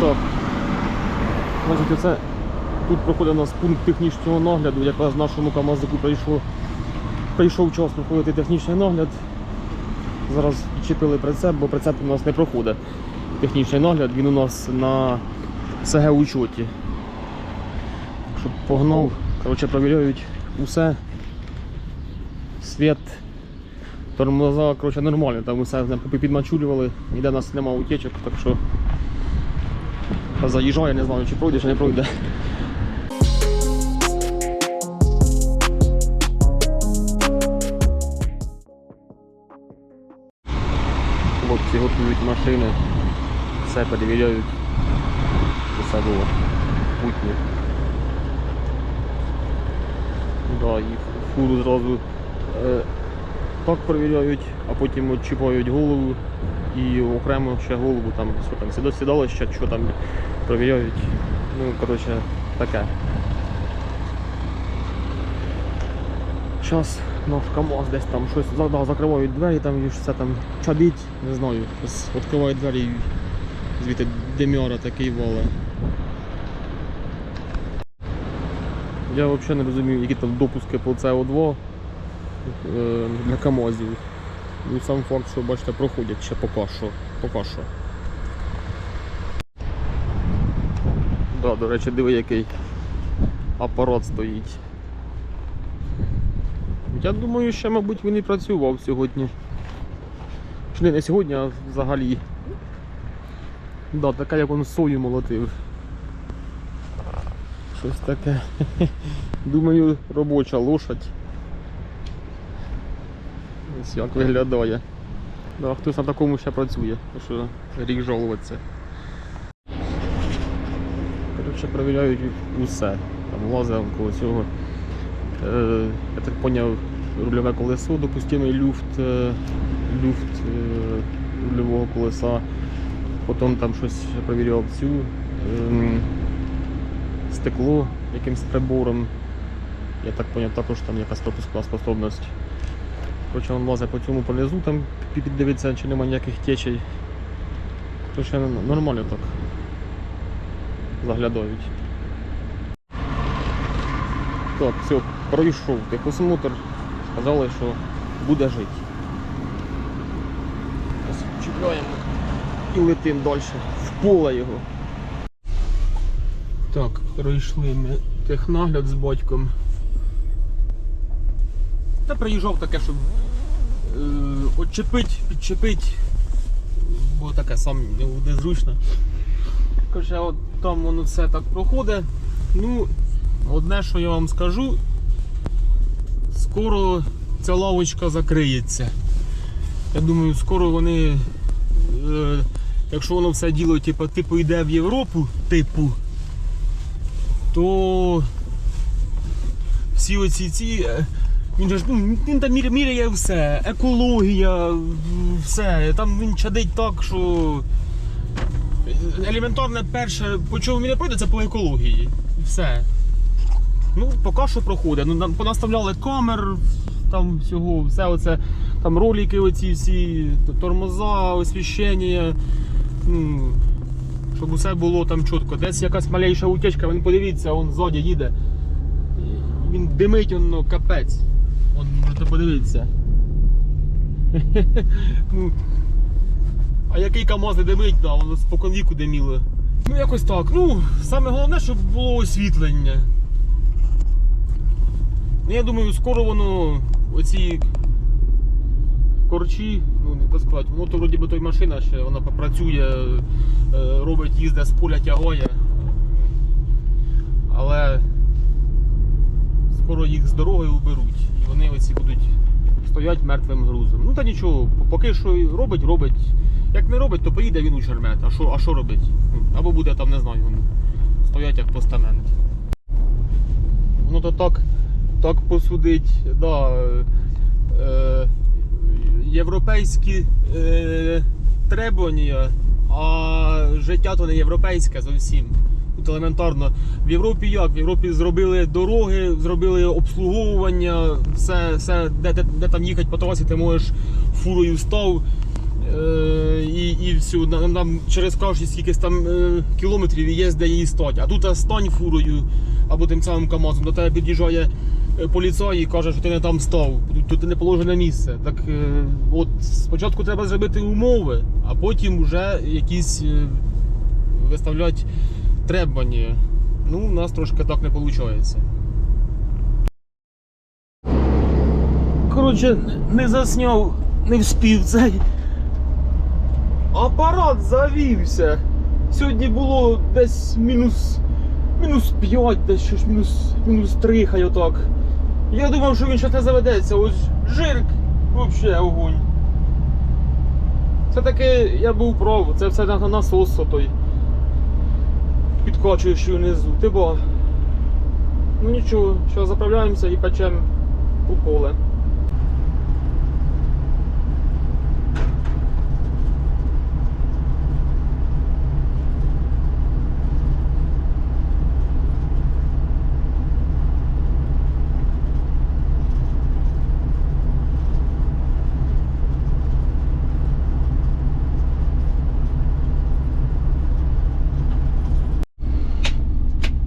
Так. Значить, оце тут проходить у нас пункт технічного нагляду. Якраз нашому КАМАЗику прийшло, прийшов час проходити технічний нагляд. Зараз підчепили прицеп, бо прицеп у нас не проходить. Технічний нагляд, він у нас на СГ учоті. Щоб погнав, коротше, перевіряють усе. Світ, тормоза, коротше, нормально, там усе підмачулювали, ніде нас немає утечок, так що заїжджає, не знаю, чи пройде, чи не пройде. Хлопці готують машини, все перевіряють. Усе було путнє. Да, і фуру зразу е, так перевіряють, а потім чіпають голову і окремо ще голову, там, що там, сідо- сідалище, що там перевіряють. Ну, коротше, таке. Зараз наш КАМАЗ десь там щось да, закривають двері, там і все там чадить, не знаю. Відкривають двері звідти деміора такий вале. Я взагалі не розумію, які там допуски по СО2 е, для КАМАЗів. І сам факт, що бачите, проходять ще поки що. Поки що. Да, до речі, диви, який апарат стоїть. Я думаю, ще, мабуть, він і працював сьогодні. Чи не, не сьогодні, а взагалі. Да, така як він сою молотив. Щось таке. Думаю, робоча лошадь. Ось як виглядає. Да, хтось на такому ще працює, тому що рік жалуватися. Коротше, перевіряють усе. Там лазер коло цього. Е, я так поняв, рульове колесо, допустимий люфт, е, люфт е, рульового колеса. Потім там щось я перевіряв цю ем, стекло якимсь прибором. Я так поняв, також там якась пропускна способність. Коротше, він лазить по цьому полізу, там пі- піддивиться, чи немає ніяких течей. Коротше, н- нормально так заглядають. Так, все, пройшов техосмотр, сказали, що буде жити. Чіпляємо і летимо далі, в поле його. Так, пройшли ми технагляд з батьком. Та приїжджав таке, щоб е, отчепить, підчепить, бо таке сам не буде зручно. Каже, от там воно все так проходить. Ну, одне, що я вам скажу, скоро ця лавочка закриється. Я думаю, скоро вони, е, якщо воно все діло типу, типу йде в Європу, типу, то всі оці ці. Він же ж ну, він там міря- міряє все, екологія, все. Там він чадить так, що елементарне перше, по чому він не пройде, це по екології. Все. Ну, поки що проходить. Ну, понаставляли камер, там всього, все оце, там ролики оці всі, тормоза, освіщення. Ну, щоб усе було там чітко. Десь якась малейша утечка, він подивіться, он ззаді їде. Він димить, он, ну, капець. Он, можете подивитися. ну, а який КАМАЗ не димить, да, воно споконвіку диміло. Ну якось так. Ну, саме головне, щоб було освітлення. Ну, я думаю, скоро воно оці корчі, ну не так сказати, воно то вроді би той машина ще, вона попрацює, е, робить, їздить з поля тягає. Але скоро їх з дороги уберуть. І вони оці будуть стоять мертвим грузом. Ну та нічого, поки що робить, робить. Як не робить, то поїде він у чермет. А що, а що робить? Або буде там, не знаю, стоять як постамент. Ну то так, так посудить, да, е, європейські е, требування, а життя то не європейське зовсім. Тут елементарно. В Європі як? В Європі зробили дороги, зробили обслуговування, все, все де, де, де там їхати по трасі, ти можеш фурою став. Е, і, і все, нам, нам через кожні скількись там е, кілометрів є де її стать. А тут стань фурою або тим самим КАМАЗом, до тебе під'їжджає е, поліцай і каже, що ти не там став, тут, тут не положене місце. Так е, от спочатку треба зробити умови, а потім вже якісь е, виставляти требування. Ну, у нас трошки так не виходить. Коротше, не засняв, не вспів цей. Апарат завівся. Сьогодні було десь мінус. Мінус 5, десь щось мінус, мінус 3, хай отак. Я думав, що він ще не заведеться. Ось жирк, взагалі огонь. Це таки я був прав, це все на насос той. Підкачуючи внизу. Ти бо. Ну нічого, що заправляємося і печемо у поле.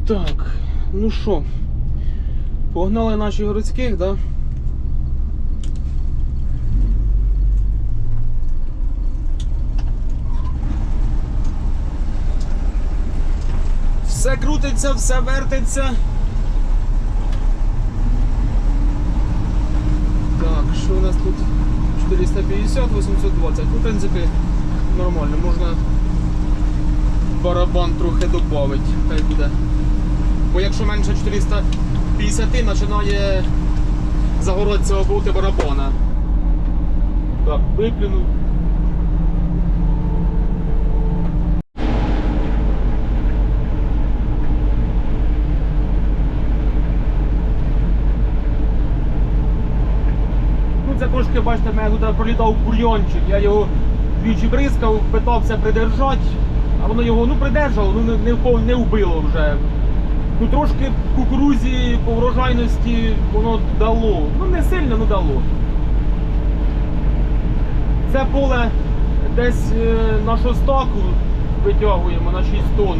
Так, ну що, погнали наших городських, да? Все крутиться, все вертиться. Так, що у нас тут? 450, 820. Ну, в принципі, нормально, можна барабан трохи додати, хай буде. Бо якщо менше 450 починає загородця обути барабана. Так, виплюнув. Ну це трошки, бачите, в мене тут пролітав бульйончик. Я його двічі бризкав, питався придержати, а воно його ну придержало, ну не, не, не вбило вже. Ну трошки кукурузі по врожайності воно дало. Ну не сильно, ну дало. Це поле десь е, на шостаку витягуємо на 6 тонн.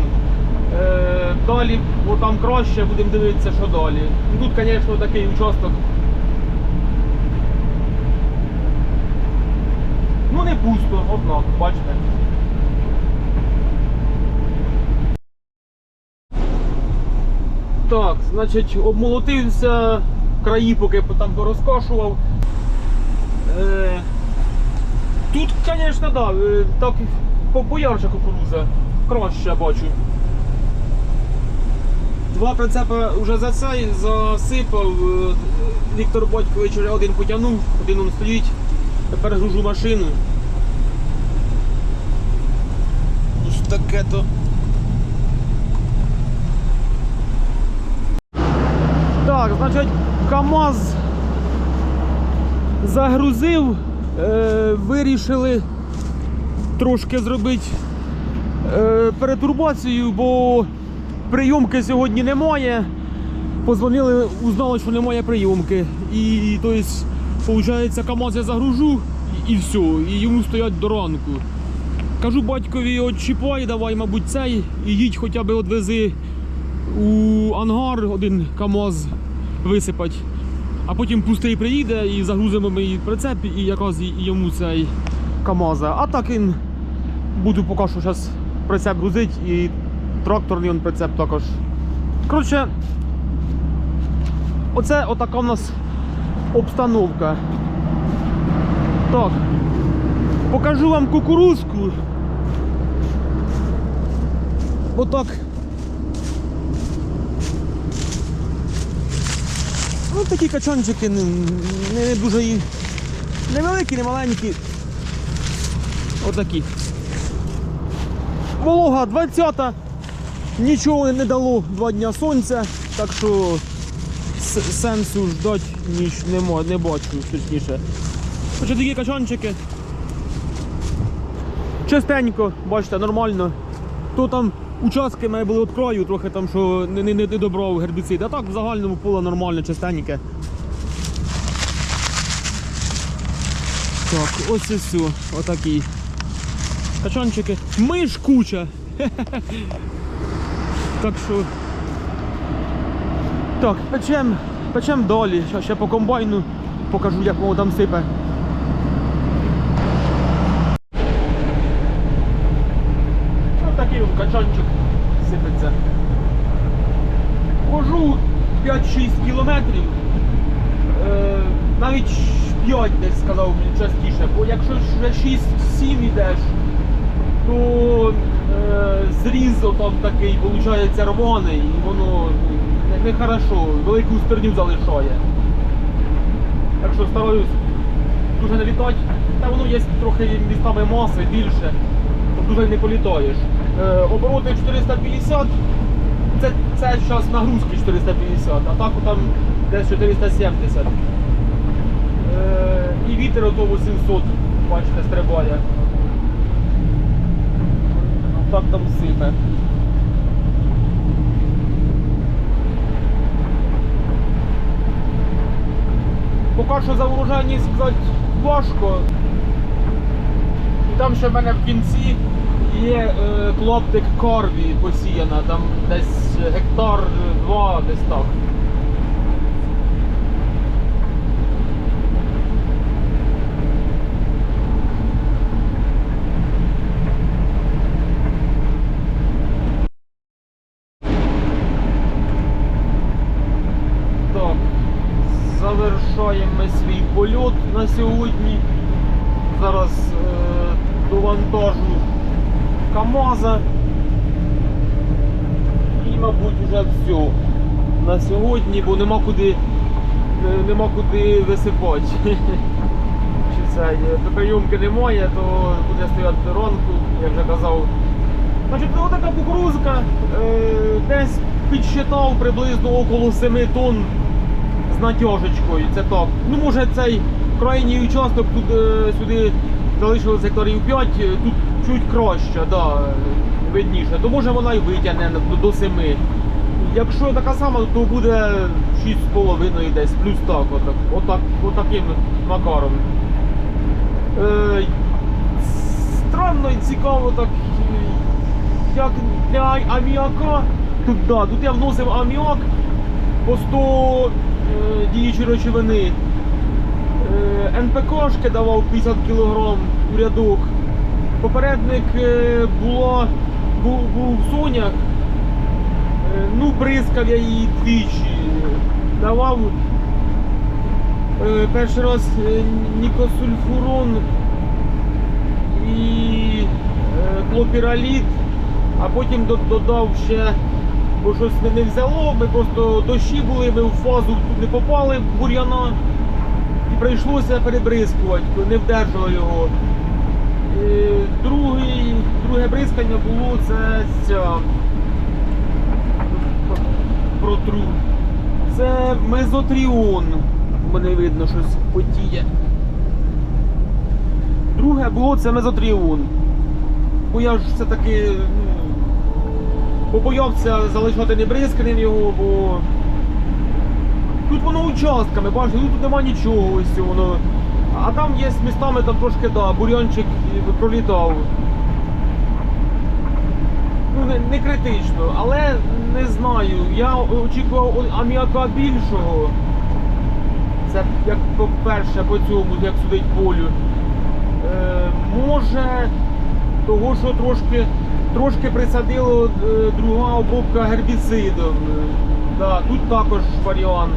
Е, далі, бо там краще, будемо дивитися, що далі. Ну, Тут, звісно, такий участок. Ну не пусто, однак, бачите. Так, значить, обмолотився, краї поки там порозкошував. Е, тут, звісно, да, е, так по- поярче кукуруза. Краще бачу. Два прицепи вже за цей засипав. е, Віктор Батькович один потягнув, один он стоїть. Тепер гружу машину. Ось таке то. Так, значить, КАМАЗ загрузив, е, вирішили трошки зробити е, перетурбацію, бо прийомки сьогодні немає. Позвонили, узнали, що немає прийомки. І то есть, виходить, КАМАЗ я загружу і, все, і йому стоять до ранку. Кажу батькові, от чіпай, давай, мабуть, цей, і їдь хоча б одвези у ангар один КАМАЗ висипать, а потім пустий приїде і загрузимо ми і прицеп, і якраз йому цей КАМАЗа. А так він буду поки що зараз прицеп грузить і тракторний он прицеп також. Коротше, оце отака в нас обстановка. Так, покажу вам кукурузку. Отак. Ну такі качанчики не, не, не дуже і невеликі, не маленькі. Отакі. Волога 20-та. Нічого не дало два дня сонця, так що сенсу ждати ніч не, не бачу, точніше. Хоча такі качанчики. Чистенько, бачите, нормально. То там участки має були від краю, трохи там, що не, не, не добрав гербіцид. А так в загальному поле нормально, чистеньке. Так, ось і все. Отакий. Качанчики. Миш куча. Так що. Так, печем, печем далі. Ще по комбайну покажу, як воно там сипе. Ось такий от качанчик сипеться. Хожу 5-6 кілометрів. Е, навіть 5 десь сказав мені частіше, бо якщо вже 6-7 йдеш, то е, зріз там такий, виходить, рваний, і воно не, не велику стерню залишає. Так що стараюсь дуже не літати. Та воно є трохи містами маси більше, дуже не політаєш. Е, обороти 450, це, зараз нагрузки 450, а так там десь 470. Е, і вітер ото 800, бачите, стрибає. Так там сипе. Поки що за урожайність сказати важко. І там ще в мене в кінці є е, клоптик корві посіяна, там десь гектар е, два, десь так. Так, завершаємо ми свій польот на сьогодні. Зараз е, довантажу КАМАЗа. І, мабуть, вже все на сьогодні, бо нема куди, е, нема куди висипати. Прийомки немає, то буде стояти ранку, я вже казав. Значить, ну, така кукурузка, е, десь підсчитав приблизно около 7 тонн з натяжечкою. Це так. Ну, може, цей крайній участок тут е, сюди залишилось гектарів 5, е, тут чуть краще, да, видніше. То може вона й витягне до, до 7. Якщо така сама, то буде 6,5 десь, плюс так, отак, отак, отаким макаром. Е, странно і цікаво так, як для аміака. Тут, да, тут я вносив аміак по 100 е, діючі речовини. Е, НПКшки давав 50 кг у рядок. Попередник е, була, був, був Сонях. Е, ну, бризкав я її двічі. Давав е, перший раз нікосульфурон і клопіраліт, а потім додав ще, бо щось не- взяло, ми просто дощі були, ми в фазу не попали бур'яна і прийшлося перебризкувати, не вдержало його. Е, Другий, друге бризкання було це ця протру. Це мезотріон. Мене видно щось потіє. Друге було це мезотріон. Бо я ж все-таки ну, побоявся залишати небризканим його, бо тут воно участками, бачите, тут нема нічого ось воно. А там є містами там трошки да, бур'янчик і пролітав. Ну, не, не критично, але не знаю. Я очікував аміака більшого. Це як по-перше по цьому, як судить полю. Е, може, того, що трошки, трошки присадило е, друга обробка гербіцидом. Е, Да, тут також варіант.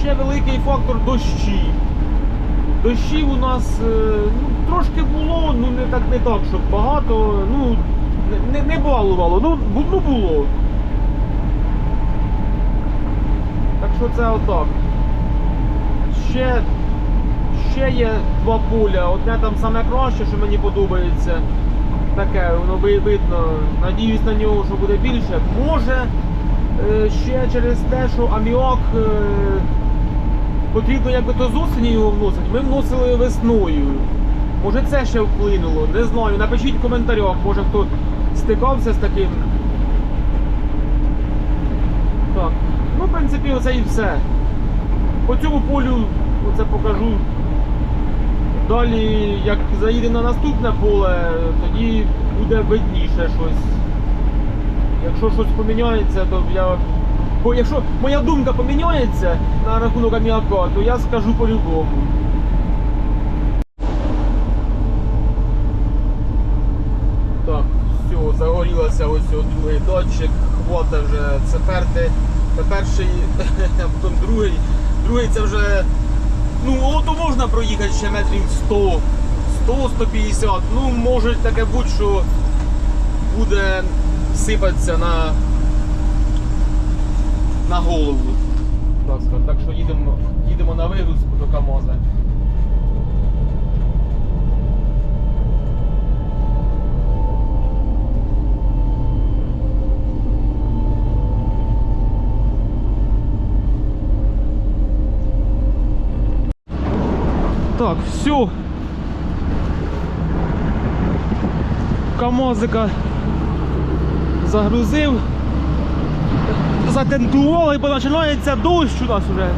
Ще великий фактор дощі. Дощів у нас е, ну, трошки було, ну не так не так, щоб багато, ну не, не, балувало, ну, ну було. Так що це отак. Ще, ще є два поля. Одне там саме краще, що мені подобається. Таке, воно видно. Надіюсь на нього, що буде більше. Може ще через те, що аміак е, потрібно якби то з його вносити. Ми вносили весною. Може це ще вплинуло, не знаю. Напишіть в коментарях, може хто стикався з таким. Так. Ну, в принципі, оце і все. По цьому полю оце покажу. Далі, як заїдемо на наступне поле, тоді буде видніше щось. Якщо щось поміняється, то я. Бо якщо моя думка поміняється на рахунок аміака, то я скажу по-любому. Так, все, загорілося ось другий датчик, хвата вже це перти. Це перший, а потім другий. Другий це вже. Ну, ото можна проїхати ще метрів 100, 100-150. Ну, може таке бути, що буде сипатися на, на голову. Так, так що їдемо, їдемо на вигрузку до КАМАЗа. Так, все. Камазика загрузив. Затентували, бо починається дощ у нас вже.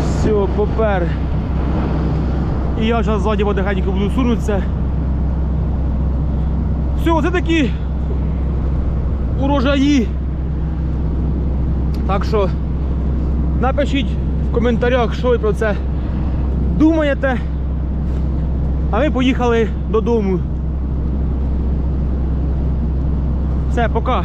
Все, попер. І я зараз ззаді потихеньку буду сунутися. Все, це такі урожаї. Так що напишіть в коментарях, що ви про це думаєте. А ми поїхали додому. Все, пока.